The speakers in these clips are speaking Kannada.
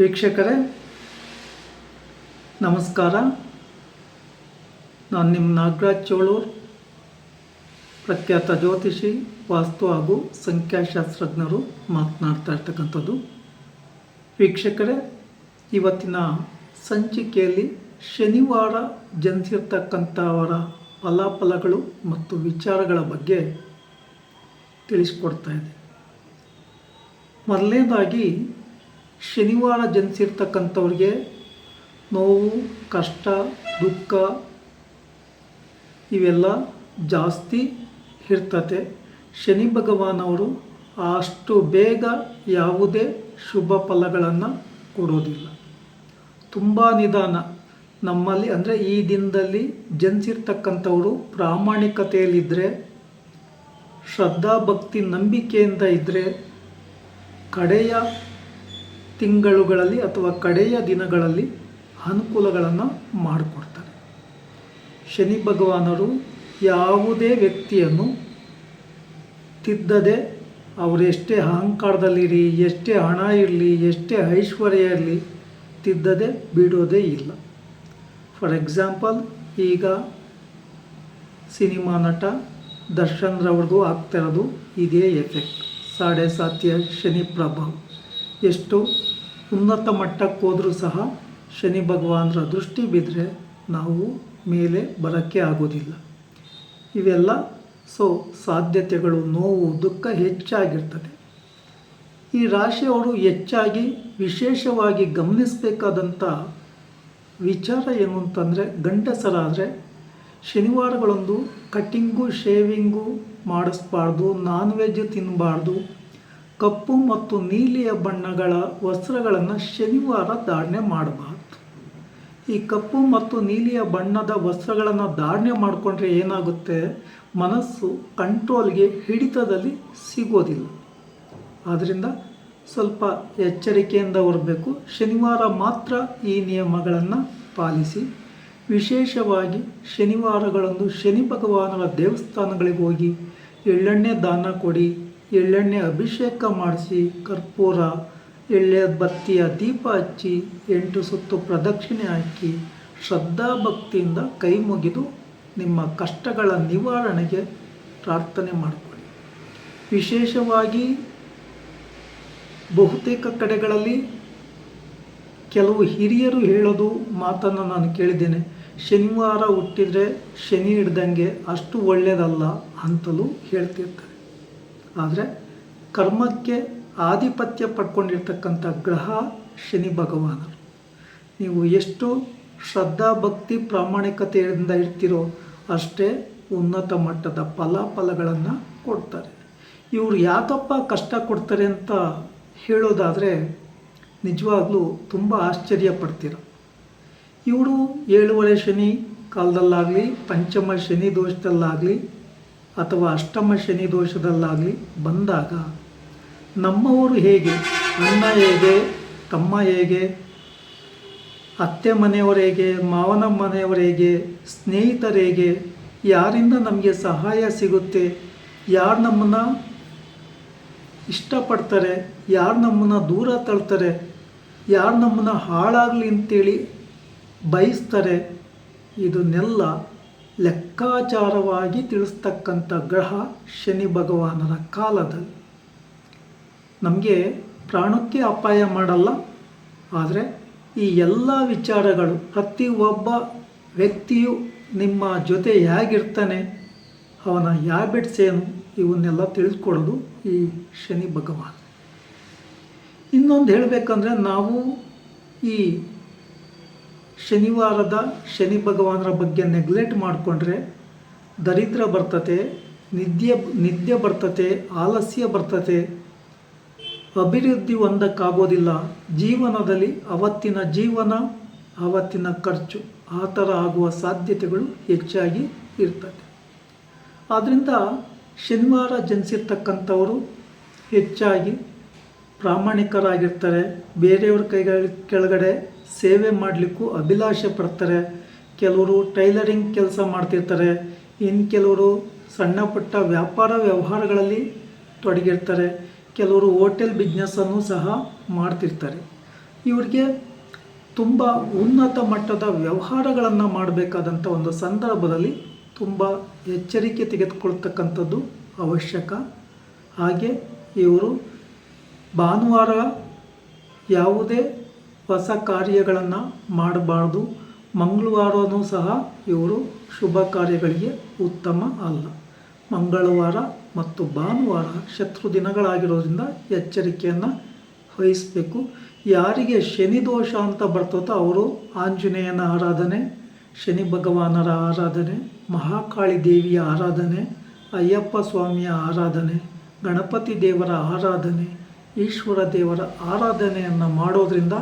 ವೀಕ್ಷಕರೇ, ನಮಸ್ಕಾರ. ನಾನು ನಿಮ್ಮ ನಾಗರಾಜ್ ಚೋಳೂರ್, ಪ್ರಖ್ಯಾತ ಜ್ಯೋತಿಷಿ, ವಾಸ್ತು ಹಾಗೂ ಸಂಖ್ಯಾಶಾಸ್ತ್ರಜ್ಞರು ಮಾತನಾಡ್ತಾ ಇರ್ತಕ್ಕಂಥದ್ದು. ವೀಕ್ಷಕರೇ, ಇವತ್ತಿನ ಸಂಚಿಕೆಯಲ್ಲಿ ಶನಿವಾರ ಜನಿಸಿರ್ತಕ್ಕಂಥವರ ಫಲಾಫಲಗಳು ಮತ್ತು ವಿಚಾರಗಳ ಬಗ್ಗೆ ತಿಳಿಸ್ಕೊಡ್ತಾ ಇದೆ ಮೊದಲನೇದಾಗಿ ಶನಿವಾರ ಜನಿಸಿರ್ತಕ್ಕಂಥವ್ರಿಗೆ ನೋವು, ಕಷ್ಟ, ದುಃಖ ಇವೆಲ್ಲ ಜಾಸ್ತಿ ಇರ್ತತೆ ಶನಿ ಭಗವಾನವರು ಅಷ್ಟು ಬೇಗ ಯಾವುದೇ ಶುಭ ಫಲಗಳನ್ನು ಕೊಡೋದಿಲ್ಲ. ತುಂಬ ನಿಧಾನ. ನಮ್ಮಲ್ಲಿ ಅಂದರೆ ಈ ದಿನದಲ್ಲಿ ಜನಿಸಿರ್ತಕ್ಕಂಥವರು ಪ್ರಾಮಾಣಿಕತೆಯಲ್ಲಿದ್ದರೆ ಶ್ರದ್ಧಾ ಭಕ್ತಿ ನಂಬಿಕೆಯಿಂದ ಇದ್ದರೆ ಕಡೆಯ ತಿಂಗಳುಗಳಲ್ಲಿ ಅಥವಾ ಕಡೆಯ ದಿನಗಳಲ್ಲಿ ಅನುಕೂಲಗಳನ್ನು ಮಾಡಿಕೊಡ್ತಾರೆ. ಶನಿ ಭಗವಾನರು ಯಾವುದೇ ವ್ಯಕ್ತಿಯನ್ನು ತಿದ್ದದೆ ಅವರೆಷ್ಟೇ ಅಹಂಕಾರದಲ್ಲಿರಿ, ಎಷ್ಟೇ ಹಣ ಇರಲಿ, ಎಷ್ಟೇ ಐಶ್ವರ್ಯ ಇರಲಿ ತಿದ್ದದೆ ಬಿಡೋದೇ ಇಲ್ಲ. ಫಾರ್ ಎಕ್ಸಾಂಪಲ್, ಈಗ ಸಿನಿಮಾ ನಟ ದರ್ಶನ್ ರವ್ರಿಗೂ ಆಗ್ತಿರೋದು ಇದೇ ಎಫೆಕ್ಟ್. ಸಾಡೆ ಸಾತಿಯ ಶನಿ ಪ್ರಭಾವ. ಎಷ್ಟು ಉನ್ನತ ಮಟ್ಟಕ್ಕೆ ಹೋದರೂ ಸಹ ಶನಿ ಭಗವಾನರ ದೃಷ್ಟಿ ಬಿದ್ದರೆ ನಾವು ಮೇಲೆ ಬರೋಕ್ಕೆ ಆಗೋದಿಲ್ಲ. ಇವೆಲ್ಲ ಸೊ ಸಾಧ್ಯತೆಗಳು, ನೋವು, ದುಃಖ ಹೆಚ್ಚಾಗಿರ್ತದೆ. ಈ ರಾಶಿಯವರು ಹೆಚ್ಚಾಗಿ ವಿಶೇಷವಾಗಿ ಗಮನಿಸಬೇಕಾದಂಥ ವಿಚಾರ ಏನು ಅಂತಂದರೆ ಗಂಡಸರಾದರೆ ಶನಿವಾರಗಳೊಂದು ಕಟ್ಟಿಂಗು ಶೇವಿಂಗು ಮಾಡಿಸ್ಬಾರ್ದು, ನಾನ್ ವೆಜ್ ತಿನ್ನಬಾರ್ದು ಕಪ್ಪು ಮತ್ತು ನೀಲಿಯ ಬಣ್ಣಗಳ ವಸ್ತ್ರಗಳನ್ನು ಶನಿವಾರ ಧಾರಣೆ ಮಾಡಬಾರ್ದು. ಈ ಕಪ್ಪು ಮತ್ತು ನೀಲಿಯ ಬಣ್ಣದ ವಸ್ತ್ರಗಳನ್ನು ಧಾರಣೆ ಮಾಡಿಕೊಂಡ್ರೆ ಏನಾಗುತ್ತೆ? ಮನಸ್ಸು ಕಂಟ್ರೋಲ್ಗೆ ಹಿಡಿತದಲ್ಲಿ ಸಿಗೋದಿಲ್ಲ. ಆದ್ದರಿಂದ ಸ್ವಲ್ಪ ಎಚ್ಚರಿಕೆಯಿಂದ ಇರಬೇಕು ಶನಿವಾರ ಮಾತ್ರ ಈ ನಿಯಮಗಳನ್ನು ಪಾಲಿಸಿ. ವಿಶೇಷವಾಗಿ ಶನಿವಾರಗಳಂದು ಶನಿ ಭಗವಾನರ ದೇವಸ್ಥಾನಗಳಿಗೆ ಹೋಗಿ ಎಳ್ಳೆಣ್ಣೆ ದಾನ ಕೊಡಿ. ಎಳ್ಳೆಣ್ಣೆ ಅಭಿಷೇಕ ಮಾಡಿಸಿ ಕರ್ಪೂರ, ಎಳ್ಳೆ ಬತ್ತಿಯ ದೀಪ ಹಚ್ಚಿ ಎಂಟು ಸುತ್ತು ಪ್ರದಕ್ಷಿಣೆ ಹಾಕಿ ಶ್ರದ್ಧಾಭಕ್ತಿಯಿಂದ ಕೈ ಮುಗಿದು ನಿಮ್ಮ ಕಷ್ಟಗಳ ನಿವಾರಣೆಗೆ ಪ್ರಾರ್ಥನೆ ಮಾಡಿಕೊಳ್ಳಿ. ವಿಶೇಷವಾಗಿ ಬಹುತೇಕ ಕಡೆಗಳಲ್ಲಿ ಕೆಲವು ಹಿರಿಯರು ಹೇಳೋದು ಮಾತನ್ನು ನಾನು ಕೇಳಿದ್ದೇನೆ. ಶನಿವಾರ ಹುಟ್ಟಿದರೆ ಶನಿ ಹಿಡ್ದಂಗೆ ಅಷ್ಟು ಒಳ್ಳೆಯದಲ್ಲ ಅಂತಲೂ ಹೇಳ್ತಿರ್ತಾರೆ. ಆದರೆ ಕರ್ಮಕ್ಕೆ ಆಧಿಪತ್ಯ ಪಡ್ಕೊಂಡಿರ್ತಕ್ಕಂಥ ಗ್ರಹ ಶನಿ ಭಗವಾನ. ನೀವು ಎಷ್ಟು ಶ್ರದ್ಧಾ ಭಕ್ತಿ ಪ್ರಾಮಾಣಿಕತೆಯಿಂದ ಇರ್ತೀರೋ ಅಷ್ಟೇ ಉನ್ನತ ಮಟ್ಟದ ಫಲಾಫಲಗಳನ್ನು ಕೊಡ್ತಾರೆ. ಇವರು ಯಾಕಪ್ಪ ಕಷ್ಟ ಕೊಡ್ತಾರೆ ಅಂತ ಹೇಳೋದಾದರೆ ನಿಜವಾಗ್ಲೂ ತುಂಬ ಆಶ್ಚರ್ಯ ಪಡ್ತೀರ. ಇವರು ಏಳುವರೆ ಶನಿ ಕಾಲದಲ್ಲಾಗಲಿ, ಪಂಚಮ ಶನಿ ದೋಷದಲ್ಲಾಗಲಿ ಅಥವಾ ಅಷ್ಟಮ ಶನಿ ದೋಷದಲ್ಲಾಗಲಿ ಬಂದಾಗ ನಮ್ಮವರು ಹೇಗೆ, ಅಣ್ಣ ಹೇಗೆ, ತಮ್ಮ ಹೇಗೆ, ಅತ್ತೆ ಮನೆಯವರು ಹೇಗೆ, ಮಾವನ ಮನೆಯವರು ಹೇಗೆ, ಸ್ನೇಹಿತರು ಹೇಗೆ, ಯಾರಿಂದ ನಮಗೆ ಸಹಾಯ ಸಿಗುತ್ತೆ, ಯಾರು ನಮ್ಮನ್ನು ಇಷ್ಟಪಡ್ತಾರೆ, ಯಾರು ನಮ್ಮನ್ನು ದೂರ ತಳ್ತಾರೆ, ಯಾರು ನಮ್ಮನ್ನು ಹಾಳಾಗಲಿ ಅಂತೇಳಿ ಬಯಸ್ತಾರೆ, ಇದನ್ನೆಲ್ಲ ಲೆಕ್ಕಾಚಾರವಾಗಿ ತಿಳಿಸ್ತಕ್ಕಂಥ ಗ್ರಹ ಶನಿ ಭಗವಾನರ ಕಾಲದಲ್ಲಿ ನಮಗೆ ಪ್ರಾಣಕ್ಕೆ ಅಪಾಯ ಮಾಡಲ್ಲ, ಆದರೆ ಈ ಎಲ್ಲ ವಿಚಾರಗಳು ಪ್ರತಿ ಒಬ್ಬ ವ್ಯಕ್ತಿಯು ನಿಮ್ಮ ಜೊತೆ ಹೇಗಿರ್ತಾನೆ, ಅವನ ಹ್ಯಾಬಿಟ್ಸ್ ಏನು, ಇವನ್ನೆಲ್ಲ ತಿಳಿಸ್ಕೊಡೋದು ಈ ಶನಿ ಭಗವಾನ್. ಇನ್ನೊಂದು ಹೇಳಬೇಕಂದ್ರೆ ನಾವು ಈ ಶನಿವಾರದ ಶನಿ ಭಗವಾನರ ಬಗ್ಗೆ ನೆಗ್ಲೆಕ್ಟ್ ಮಾಡಿಕೊಂಡ್ರೆ ದರಿದ್ರ ಬರ್ತತೆ, ನಿದ್ಯ ನಿದ್ಯ ಬರ್ತತೆ, ಆಲಸ್ಯ ಬರ್ತತೆ. ಅಭಿವೃದ್ಧಿ ಹೊಂದಕ್ಕಾಗೋದಿಲ್ಲ. ಜೀವನದಲ್ಲಿ ಅವತ್ತಿನ ಜೀವನ, ಅವತ್ತಿನ ಖರ್ಚು, ಆ ಥರ ಆಗುವ ಸಾಧ್ಯತೆಗಳು ಹೆಚ್ಚಾಗಿ ಇರ್ತದೆ. ಆದ್ದರಿಂದ ಶನಿವಾರ ಜನಿಸಿರ್ತಕ್ಕಂಥವರು ಹೆಚ್ಚಾಗಿ ಪ್ರಾಮಾಣಿಕರಾಗಿರ್ತಾರೆ. ಬೇರೆಯವ್ರ ಕೈಗಳ ಕೆಳಗಡೆ ಸೇವೆ ಮಾಡಲಿಕ್ಕೂ ಅಭಿಲಾಷೆ ಪಡ್ತಾರೆ. ಕೆಲವರು ಟೈಲರಿಂಗ್ ಕೆಲಸ ಮಾಡ್ತಿರ್ತಾರೆ. ಇನ್ನು ಕೆಲವರು ಸಣ್ಣ ಪುಟ್ಟ ವ್ಯಾಪಾರ ವ್ಯವಹಾರಗಳಲ್ಲಿ ತೊಡಗಿರ್ತಾರೆ. ಕೆಲವರು ಹೋಟೆಲ್ ಬಿಸ್ನೆಸ್ಸನ್ನು ಸಹ ಮಾಡ್ತಿರ್ತಾರೆ. ಇವರಿಗೆ ತುಂಬ ಉನ್ನತ ಮಟ್ಟದ ವ್ಯವಹಾರಗಳನ್ನು ಮಾಡಬೇಕಾದಂಥ ಒಂದು ಸಂದರ್ಭದಲ್ಲಿ ತುಂಬ ಎಚ್ಚರಿಕೆ ತೆಗೆದುಕೊಳ್ತಕ್ಕಂಥದ್ದು ಅವಶ್ಯಕ. ಹಾಗೆ ಇವರು ಭಾನುವಾರ ಯಾವುದೇ ಹೊಸ ಕಾರ್ಯಗಳನ್ನು ಮಾಡಬಾರ್ದು. ಮಂಗಳವಾರವೂ ಸಹ ಇವರು ಶುಭ ಕಾರ್ಯಗಳಿಗೆ ಉತ್ತಮ ಅಲ್ಲ. ಮಂಗಳವಾರ ಮತ್ತು ಭಾನುವಾರ ಶತ್ರು ದಿನಗಳಾಗಿರೋದ್ರಿಂದ ಎಚ್ಚರಿಕೆಯನ್ನು ವಹಿಸಬೇಕು. ಯಾರಿಗೆ ಶನಿ ದೋಷ ಅಂತ ಬರ್ತದೋ ಅವರು ಆಂಜನೇಯನ ಆರಾಧನೆ, ಶನಿ ಭಗವಾನರ ಆರಾಧನೆ, ಮಹಾಕಾಳಿ ದೇವಿಯ ಆರಾಧನೆ, ಅಯ್ಯಪ್ಪ ಸ್ವಾಮಿಯ ಆರಾಧನೆ, ಗಣಪತಿ ದೇವರ ಆರಾಧನೆ, ಈಶ್ವರ ದೇವರ ಆರಾಧನೆಯನ್ನು ಮಾಡೋದ್ರಿಂದ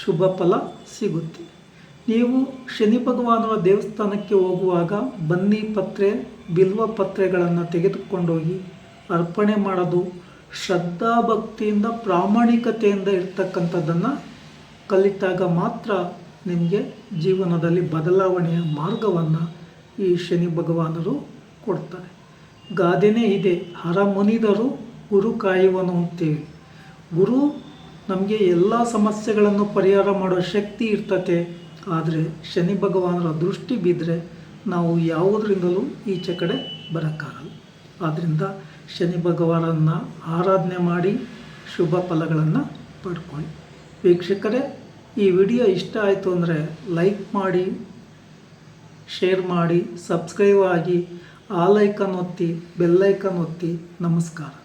ಶುಭ ಫಲ ಸಿಗುತ್ತೆ. ನೀವು ಶನಿ ಭಗವಾನರ ದೇವಸ್ಥಾನಕ್ಕೆ ಹೋಗುವಾಗ ಬನ್ನಿ ಪತ್ರೆ, ಬಿಲ್ವ ಪತ್ರೆಗಳನ್ನು ತೆಗೆದುಕೊಂಡೋಗಿ ಅರ್ಪಣೆ ಮಾಡೋದು ಶ್ರದ್ಧಾ ಭಕ್ತಿಯಿಂದ ಪ್ರಾಮಾಣಿಕತೆಯಿಂದ ಇರ್ತಕ್ಕಂಥದ್ದನ್ನು ಕಲಿತಾಗ ಮಾತ್ರ ನಿಮಗೆ ಜೀವನದಲ್ಲಿ ಬದಲಾವಣೆಯ ಮಾರ್ಗವನ್ನು ಈ ಶನಿ ಭಗವಾನರು ಕೊಡ್ತಾರೆ. ಗಾದೆನೇ ಇದೆ ಹರ ಮುನಿದರು ಗುರು ಕಾಯುವನು ಅಂತೇಳಿ. ಗುರು ನಮಗೆ ಎಲ್ಲ ಸಮಸ್ಯೆಗಳನ್ನು ಪರಿಹಾರ ಮಾಡೋ ಶಕ್ತಿ ಇರ್ತತೆ. ಆದರೆ ಶನಿ ಭಗವಾನರ ದೃಷ್ಟಿ ಬಿದ್ದರೆ ನಾವು ಯಾವುದರಿಂದಲೂ ಈಚೆ ಕಡೆ ಬರೋಕ್ಕಾಗಲ್ಲ. ಆದ್ದರಿಂದ ಶನಿ ಭಗವಾನನ್ನು ಆರಾಧನೆ ಮಾಡಿ ಶುಭ ಫಲಗಳನ್ನು ಪಡ್ಕೊಳ್ಳಿ. ವೀಕ್ಷಕರೇ, ಈ ವಿಡಿಯೋ ಇಷ್ಟ ಆಯಿತು ಅಂದರೆ ಲೈಕ್ ಮಾಡಿ, ಶೇರ್ ಮಾಡಿ, ಸಬ್ಸ್ಕ್ರೈಬ್ ಆಗಿ, ಆ ಲೈಕನ್ ಒತ್ತಿ ಬೆಲ್ಲೈಕನ್ ಒತ್ತಿ, ನಮಸ್ಕಾರ.